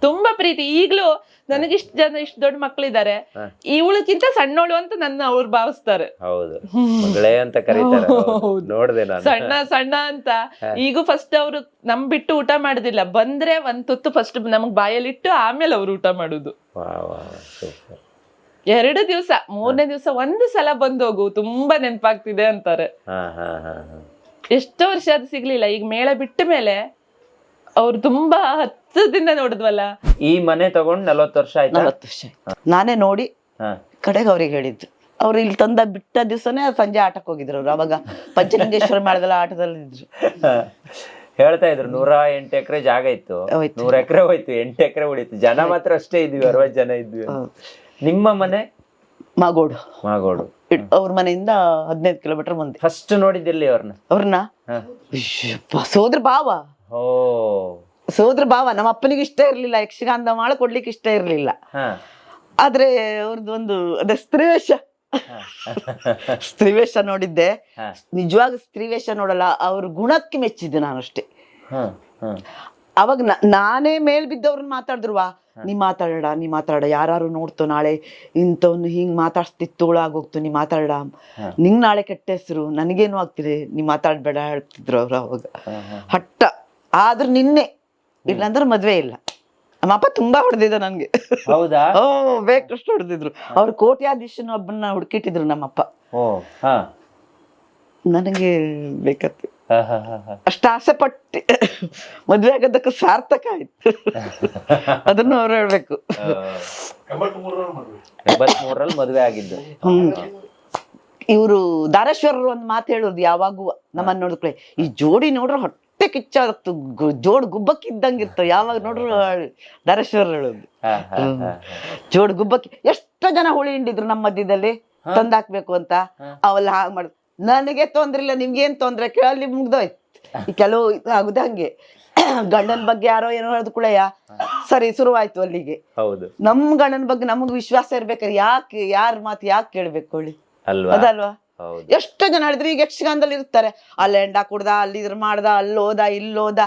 E: ತುಂಬಾ ಪ್ರೀತಿ. ಈಗ್ಲೂ ನನಗಿಷ್ಟು ಜನ ಇಷ್ಟು ದೊಡ್ಡ ಮಕ್ಕಳಿದ್ದಾರೆ ಇವಳಕ್ಕಿಂತ ಸಣ್ಣೋಳು ಅಂತ ನನ್ನ ಅವ್ರು ಭಾವಿಸ್ತಾರೆ.
B: ಹೌದು. ಮಗಳೇ ಅಂತ ಕರೀತಾರೆ. ನಾನು.
E: ಸಣ್ಣ ಸಣ್ಣ ಅಂತ. ಈಗ ಫಸ್ಟ್ ಅವರು ನಮ್ ಬಿಟ್ಟು ಊಟ ಮಾಡುದಿಲ್ಲ. ಬಂದ್ರೆ ಒಂದ್ ತುತ್ತು ಫಸ್ಟ್ ನಮಗ್ ಬಾಯಲ್ಲಿಟ್ಟು ಆಮೇಲೆ ಅವ್ರು ಊಟ ಮಾಡುದು. ಎರಡು ದಿವಸ ಮೂರನೇ ದಿವಸ ಒಂದು ಸಲ ಬಂದೋಗು ತುಂಬಾ ನೆನಪಾಗ್ತಿದೆ ಅಂತಾರೆ. ಎಷ್ಟೋ ವರ್ಷ ಅದು ಸಿಗ್ಲಿಲ್ಲ. ಈಗ ಮೇಳ ಬಿಟ್ಟ ಮೇಲೆ ಅವ್ರು ತುಂಬಾ ಹತ್ತದಿಂದ ನೋಡಿದ್ವಲ್ಲ?
B: ಈ ಮನೆ ತಗೊಂಡ್ ನಲ್ವತ್ತು ವರ್ಷ ಆಯ್ತಾ?
A: ನಲವತ್ತು ವರ್ಷ ಆಯ್ತು. ನಾನೇ ನೋಡಿ
B: ಹಾ.
A: ಕಡೆಗೆ ಅವ್ರಿಗೆ ಹೇಳಿದ್ದು. ಅವ್ರು ಇಲ್ಲಿ ತಂದ ಬಿಟ್ಟ ದಿವಸನೇ ಸಂಜೆ ಆಟಕ್ಕೆ ಹೋಗಿದ್ರು ಅವ್ರು. ಅವಾಗ ಪಂಚಲಿಂಗೇಶ್ವರ ಮಾಡಿದಲ್ಲ ಆಟದಲ್ಲಿ ಇದ್ರು.
B: ಹೇಳ್ತಾ ಇದ್ರು ನೂರ ಎಂಟು ಎಕರೆ ಜಾಗ ಇತ್ತು.
A: ಹೋಯ್ತು.
B: ನೂರ ಎಕರೆ ಹೋಯ್ತು ಎಂಟು ಎಕರೆ ಉಳಿತು. ಜನ ಮಾತ್ರ ಅಷ್ಟೇ ಇದ್ವಿ ಅರವತ್ತು ಜನ ಇದ್ವಿ ಅಂತ. ನಿಮ್ಮ ಮನೆ?
A: ಮಾಗೋಡು.
B: ಮಾಗೋಡು.
A: ಇಡ್- ಅವ್ರ ಮನೆಯಿಂದ ಹದಿನೈದು ಕಿಲೋಮೀಟರ್ ಮುಂದೆ.
B: ಫಸ್ಟ್ ನೋಡಿದ್ದೆಲ್ಲಿ ಅವ್ರನ್ನ?
A: ಅವ್ರನ್ನ. ಅಯ್ಯಪ್ಪ, ಸೋದ್ರ
B: ಓ
A: ಸೋದ್ರ ಭಾವ ನಮ್ಮ ಅಪ್ಪನಿಗೆ ಇಷ್ಟ ಇರ್ಲಿಲ್ಲ ಯಕ್ಷಗಾನದ ಮಾಳ ಕೊಡ್ಲಿಕ್ಕೆ ಇಷ್ಟ ಇರ್ಲಿಲ್ಲ. ಆದ್ರೆ ಅವ್ರದ್ದು ಒಂದು ಅದೇ ಸ್ತ್ರೀವೇಷ ಸ್ತ್ರೀವೇಷ ನೋಡಿದ್ದೆ. ನಿಜವಾಗ ಸ್ತ್ರೀವೇಷ ನೋಡಲ್ಲ ಅವ್ರ ಗುಣಕ್ಕೆ ಮೆಚ್ಚಿದ್ದೆ ನಾನು ಅಷ್ಟೇ. ಅವಾಗ ನಾನೇ ಮೇಲ್ ಬಿದ್ದವ್ರನ್ನ ಮಾತಾಡಿದ್ರುವಾ? ನೀ ಮಾತಾಡ ನೀ ಮಾತಾಡ ಯಾರು ನೋಡ್ತು ನಾಳೆ ಇಂಥವ್ನು ಹಿಂಗ್ ಮಾತಾಡ್ಸ್ತಿತ್ತು ಆಗೋಗ್ತು ನೀ ಮಾತಾಡ ನಿಂಗ್ ನಾಳೆ ಕೆಟ್ಟ ಹೆಸರು ನನಗೇನು ಆಗ್ತಿದೆ ನೀ ಮಾತಾಡ್ಬೇಡ ಹೇಳ್ತಿದ್ರು ಅವ್ರು ಅವಾಗ. ಹಟ್ಟ ಆದ್ರೆ ನಿನ್ನೆ. ಇಲ್ಲಾಂದ್ರೆ ಮದ್ವೆ ಇಲ್ಲ. ನಮ್ಮಪ್ಪ ತುಂಬಾ ಹೊಡೆದಿದ್ದ ನನ್ಗೆ.
B: ಹೌದಾ?
A: ಓ ಬೇಕಷ್ಟು ಹೊಡೆದಿದ್ರು. ಅವ್ರು ಕೋಟ್ಯಾಧೀಶನ ಒಬ್ಬನ್ನ ಹುಡುಕಿಟ್ಟಿದ್ರು ನಮ್ಮಪ್ಪ.
B: ಓ ಹಾ.
A: ನನಗೆ ಬೇಕತ್ತು.
B: ಹಾ ಹಾ ಹಾ ಹಾ.
A: ಅಷ್ಟ ಆಸೆ ಪಟ್ಟಿ ಮದ್ವೆ ಆಗೋದಕ್ಕೆ ಸಾರ್ಥಕ ಆಯ್ತು. ಅದನ್ನ ಅವ್ರು ಹೇಳ್ಬೇಕು.
B: ಮದ್ವೆ ಆಗಿದ್ದು ಮದುವೆ ಆಗಿದ್ದು.
A: ಇವರು ಧಾರೇಶ್ವರರು ಒಂದ್ ಮಾತು ಹೇಳೋದು ಯಾವಾಗೂ ನಮ್ಮನ್ನ ನೋಡಿದ್ರೆ ಈ ಜೋಡಿ ನೋಡ್ರೆ ಹೊಟ್ಟೆ ಕಿಚ್ಚಾಗತ್ತು ಜೋಡ್ ಗುಬ್ಬಕ್ಕಿದ್ದಂಗಿತ್ತು. ಯಾವಾಗ ನೋಡ್ರು ದರೇಶ್ವರ ಹೇಳೋದು ಜೋಡ್ ಗುಬ್ಬಕ್ಕಿ ಎಷ್ಟೋ ಜನ ಹುಳಿ ಹಿಂಡಿದ್ರು ನಮ್ಮ ಮಧ್ಯದಲ್ಲಿ. ತಂದಾಕ್ಬೇಕು ಅಂತ. ಅವೆಲ್ಲ ಹಾಗೆ ಮಾಡ್ ನನಗೆ ತೊಂದ್ರೆ ಇಲ್ಲ ನಿಮ್ಗೇನ್ ತೊಂದ್ರೆ? ಕೇಳಲಿ ಮುಗ್ದೋಯ್ತು. ಕೆಲವು ಆಗುದ ಹಂಗೆ. ಗಂಡನ ಬಗ್ಗೆ ಯಾರೋ ಏನೋ ಹೇಳಿದ್ ಕೂಡಯ್ಯ ಸರಿ ಶುರುವಾಯ್ತು ಅಲ್ಲಿಗೆ.
B: ಹೌದು.
A: ನಮ್ ಗಂಡನ ಬಗ್ಗೆ ನಮಗ್ ವಿಶ್ವಾಸ ಇರ್ಬೇಕಾದ್ರೆ ಯಾಕೆ ಯಾರ ಮಾತು ಯಾಕೆ ಕೇಳ್ಬೇಕು ಹೇಳಿ?
B: ಅಲ್ವಾ?
A: ಅದಲ್ವಾ? ಎಷ್ಟೋ ಜನ ಹೇಳಿದ್ರು ಈಗ ಯಕ್ಷಗಾನದಲ್ಲಿ ಇರ್ತಾರೆ? ಅಲ್ಲಿ ಎಂಡ ಕುಡ್ದ ಅಲ್ಲಿ ಇದ್ರ ಮಾಡ್ದ ಅಲ್ಲಿ ಹೋದ ಇಲ್ಲಿ ಹೋದ.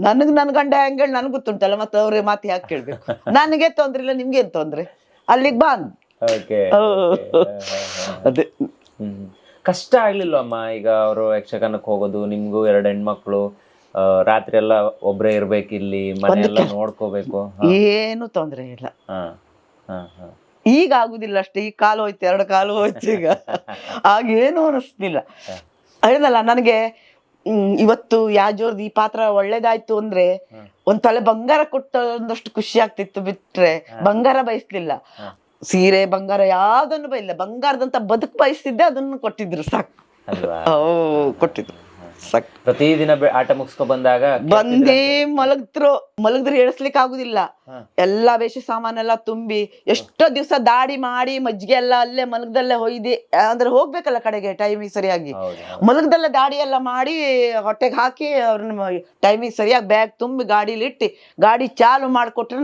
A: ನನಗ್ ನನ್ ಗಂಡ ಹೆಂಗೇಳಿ ನನ್ಗ್ ಗೊತ್ತುಂಟಲ್ಲ ಮತ್ತೆ ಅವ್ರಿಗೆ ಮಾತು ಯಾಕೆ ಕೇಳ್ಬೇಕು. ನನಗೆ ತೊಂದ್ರೆ ಇಲ್ಲ ನಿಮ್ಗೇನ್ ತೊಂದ್ರೆ? ಅಲ್ಲಿಗೆ ಬಾ ಅದೇ.
B: ಕಷ್ಟ ಕಷ್ಟ ಆಗ್ಲಿಲ್ವಮ್ಮ ಈಗ ಅವರು ಯಕ್ಷಗಾನಕ್ಕೆ ಹೋಗೋದು ನಿಮ್ಗೂ ಎರಡು ಹೆಣ್ಮಕ್ಳು ರಾತ್ರಿ ಎಲ್ಲ ಒಬ್ರೇ ಇರ್ಬೇಕು ಇಲ್ಲಿ ಮನೆ ಎಲ್ಲ ನೋಡ್ಕೋಬೇಕು
A: ಏನು ತೊಂದ್ರೆ ಇಲ್ಲ.
B: ಹಾ. ಹಾ ಹ.
A: ಈಗ ಆಗುದಿಲ್ಲ ಅಷ್ಟೇ ಈಗ ಕಾಲು ಹೋಯ್ತು ಎರಡು ಕಾಲು ಹೋಯ್ತು ಈಗ. ಆಗೇನು ಅನಿಸ್ತಿಲ್ಲ ಹೇಳಿದಲ್ಲ ನನಗೆ ಹ್ಮ್, ಇವತ್ತು ಯಾಜೋರ್ದು ಈ ಪಾತ್ರ ಒಳ್ಳೇದಾಯ್ತು ಅಂದ್ರೆ ಒಂದ್ ತಲೆ ಬಂಗಾರ ಕೊಟ್ಟೊಂದಷ್ಟು ಖುಷಿ ಆಗ್ತಿತ್ತು ಬಿಟ್ರೆ ಬಂಗಾರ ಬಯಸ್ಲಿಲ್ಲ. ಸೀರೆ ಬಂಗಾರ ಯಾವ್ದನ್ನು ಬೈಲ್ಲ ಬಂಗಾರದಂತ ಬದುಕು ಬಯಸ್ತಿದ್ದೆ ಅದನ್ನು ಕೊಟ್ಟಿದ್ರು ಸಾಕು. ಕೊಟ್ಟಿದ್ರು. ಸಾಕು
B: ಪ್ರತಿದಿನ ಬೆ- ಆಟ ಮುಗಿಸ್ಕೊ ಬಂದಾಗ
A: ಬಂದೇ ಮಲಗ್ತ್ರು ಮಲಗಿದ್ರೆ ಎಳಿಸ್ಲಿಕ್ಕೆ ಆಗುದಿಲ್ಲ. ಎಲ್ಲಾ ಬೇಷ ಸಾಮಾನೆಲ್ಲ ತುಂಬಿ ಎಷ್ಟೋ ದಿವಸ ದಾಡಿ ಮಾಡಿ ಮಜ್ಜಿಗೆ ಎಲ್ಲ ಅಲ್ಲೇ ಮಲಗದಲ್ಲೇ ಹೊಯ್ದಿ. ಅಂದ್ರೆ ಹೋಗ್ಬೇಕಲ್ಲ ಕಡೆಗೆ ಟೈಮಿಗೆ ಸರಿಯಾಗಿ.
B: ಹೌದು
A: ಮಲಗದಲ್ಲೇ ದಾಡಿ ಎಲ್ಲ ಮಾಡಿ ಹೊಟ್ಟೆಗೆ ಹಾಕಿ ಅವ್ರನ್ನ ಟೈಮಿಗೆ ಸರಿಯಾಗಿ ಬ್ಯಾಗ್ ತುಂಬಿ ಗಾಡಿಲಿ ಇಟ್ಟು ಗಾಡಿ ಚಾಲು ಮಾಡಿಕೊಟ್ರು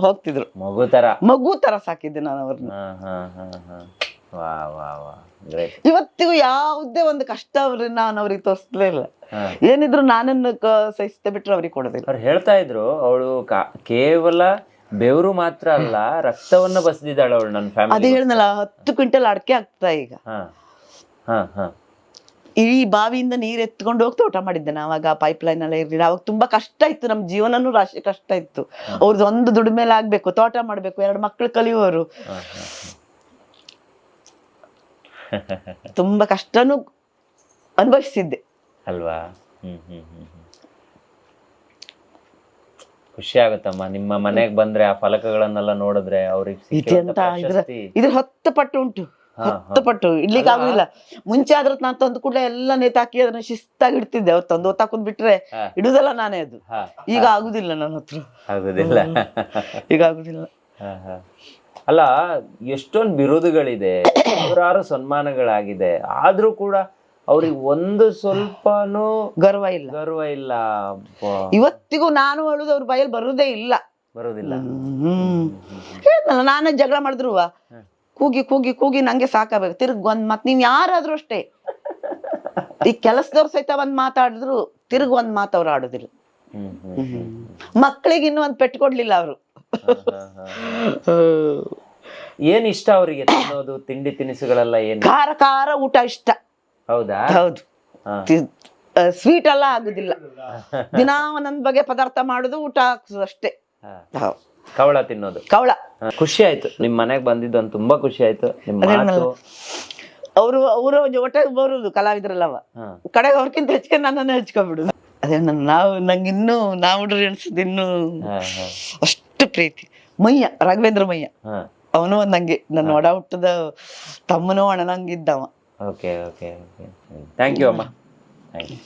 A: ಹೋಗ್ತಿದ್ರು.
B: ಮಗು ತರ.
A: ಮಗು ತರ ಸಾಕಿದ್ದೆ ನಾನು ಅವ್ರನ್ನ.
B: ಹ, ಹ, ಹ, ಹ. ವಾ ವಾ ವಾ.
A: ಇವತ್ತಿಗೂ ಯಾವುದೇ ಒಂದು ಕಷ್ಟ ಅವ್ರನ್ನ ನಾನು ಅವ್ರಿಗೆ ತೋರಿಸ್ಲೇ ಇಲ್ಲ. ಏನಿದ್ರು ನಾನನ್ನು ಸಹಿಸ್ತಾ ಬಿಟ್ರೆ ಅವ್ರಿಗೆ ಕೊಡೋದಿಲ್ಲ.
B: ಅವ್ರು ಹೇಳ್ತಾ ಇದ್ರು ಅವಳು ಕೇವಲ ಬೆವರು ಮಾತ್ರ ಅಲ್ಲ ರಕ್ತವನ್ನ ಬಸದಿದ್ದಾಳೆ ಅವಳು ನನ್ನ
A: ಅದೇ
B: ಅದು
A: ಹೇಳಿದ್ನಲ್ಲ ಹತ್ತು ಕ್ವಿಂಟಲ್ ಅಡಕೆ ಆಗ್ತಾ ಈಗ. ಈ ಬಾವಿಯಿಂದ ನೀರ್ ಎತ್ಕೊಂಡು ಹೋಗಿ ತೋಟ ಮಾಡಿದ್ದೆ ಅವಾಗ ಪೈಪ್ ಲೈನ್ ಎಲ್ಲ ಇರ್ಲಿಲ್ಲ. ಅವಾಗ ತುಂಬಾ ಕಷ್ಟ ಇತ್ತು ನಮ್ ಜೀವನನೂ ರಾಶಿ ಕಷ್ಟ ಇತ್ತು. ಅವ್ರದ್ದು ಒಂದು ದುಡಿಮೆಲೆ ಆಗ್ಬೇಕು ತೋಟ ಮಾಡ್ಬೇಕು ಎರಡು
B: ಹಾ, ಹಾ.
A: ತುಂಬಾ ಕಷ್ಟನೂ ಅನುಭವಿಸಿದ್ದೆ
B: ಅಲ್ವಾ? ಹ್ಮ್ ಹ್ಮ್ ಹ್ಮ್ ಹ್ಮ್. ಖುಷಿ ಆಗುತ್ತಮ್ಮ. ನಿಮ್ಮ ಮನೆಗ್ ಬಂದ್ರೆ ಆ ಫಲಕಗಳನ್ನೆಲ್ಲ ನೋಡಿದ್ರೆ ಅವ್ರಿಗೆ
A: ಇದೆಂತ ಇದ್ರ ಇದ್ರ ಹತ್ತು ಪಟ್ಟು ಉಂಟು. ಹತ್ತು ಪಟ್ಟು. ಇಡ್ಲಿಕ್ಕೆ ಆಗುದಿಲ್ಲ. ಮುಂಚೆ ಆದ್ರ ನಾನು ತಂದು ಕೂಡಲೇ ಎಲ್ಲ ನೇತಾಕಿ ಅದನ್ನ ಶಿಸ್ತಾಗಿ ಇಡ್ತಿದ್ದೆ. ಅವ್ರು ತಂದು ಹೊತ್ತಾಕೊಂಡ್ ಬಿಟ್ರೆ. ಇಡುದಲ್ಲ ನಾನೇ ಅದು. ಈಗ ಆಗುದಿಲ್ಲ ನನ್ನ ಹತ್ರ.
B: ಆಗುದಿಲ್ಲ.
A: ಈಗ ಆಗುದಿಲ್ಲ.
B: ಅಲ್ಲ ಎಷ್ಟೊಂದು ಬಿರುದುಗಳಿದೆ ನೂರಾರು ಸನ್ಮಾನಗಳಾಗಿದೆ. ಆದ್ರೂ ಕೂಡ ಅವ್ರಿಗೆ ಒಂದು ಸ್ವಲ್ಪನೂ
A: ಗರ್ವ ಇಲ್ಲ.
B: ಗರ್ವ ಇಲ್ಲ.
A: ಇವತ್ತಿಗೂ ನಾನು ಹೇಳುದು ಅವ್ರ ಬಯಲ್ ಬರುದೇ ಇಲ್ಲ.
B: ಬರೋದಿಲ್ಲ.
A: ಹೇಳ್ದಲ್ಲ ನಾನೇ ಜಗಳ ಮಾಡಿದ್ರು ಕೂಗಿ ಕೂಗಿ ಕೂಗಿ ನಂಗೆ ಸಾಕಾಗಬೇಕು ತಿರ್ಗ್ ಒಂದ್ ಮತ್ ನೀನ್ ಯಾರಾದ್ರೂ ಅಷ್ಟೇ. ಈ ಕೆಲಸದವ್ರ ಸಹಿತ ಒಂದ್ ಮಾತಾಡಿದ್ರು ತಿರ್ಗ್ ಒಂದ್ ಮಾತು ಅವ್ರು ಆಡುದಿಲ್ಲ. ಮಕ್ಕಳಿಗೆ ಇನ್ನೂ ಒಂದ್ ಪೆಟ್ಟು ಕೊಡ್ಲಿಲ್ಲ ಅವರು.
B: ಏನ್ ಇಷ್ಟ ಅವರಿಗೆ ತಿನ್ನೋದು ತಿಂಡಿ ತಿನಿಸುಗಳೆಲ್ಲ ಏನ್?
A: ಖಾರ ಖಾರ ಊಟ ಇಷ್ಟ.
B: ಹೌದಾ?
A: ಹೌದು. ಸ್ವೀಟ್ ಎಲ್ಲ ಆಗುದಿಲ್ಲ. ದಿನ ಒಂದೊಂದ್ ಬಗೆ ಪದಾರ್ಥ ಮಾಡುದು ಊಟ ಹಾಕ್ಸುದು ಅಷ್ಟೇ. ಹೌದು
B: ಕವಳ ತಿನ್ನೋದು?
A: ಕವಳ.
B: ಖುಷಿ ಆಯ್ತು. ನಿಮ್ ಮನೆಗ್ ಬಂದಿದ್ದು ಒಂದು ತುಂಬಾ ಖುಷಿ ಆಯ್ತು. ನಿಮ್ ಮಾತು.
A: ಅವರು ಅವರು ಒಟ್ಟೆ ಬರುದು ಕಲಾವಿದರಲ್ಲವ. ಕಡೆಗೆ ಅವ್ರಕ್ಕಿಂತ ಹೆಚ್ಚಿಗೆ ನನ್ನನ್ನು ಹಚ್ಕೊಂಡ್ಬಿಡುದು. ಅದೇ ನನ್ ನಾವು ನಂಗೆ ಇನ್ನೂ ನಾವು ಇನ್ನೂ
B: ಹಾ,
A: ಅಷ್ಟು ಪ್ರೀತಿ. ಮಯ್ಯ ರಾಘವೇಂದ್ರ ಮಯ್ಯ ಅವನು ನಂಗೆ ನನ್ನ ಒಡ ಹುಟ್ಟದ ತಮ್ಮನೂ ಅಣ್ಣನಂಗಿದ್ದವ.
B: ಓಕೆ ಓಕೆ ಥ್ಯಾಂಕ್ ಯು ಅಮ್ಮ. Thank you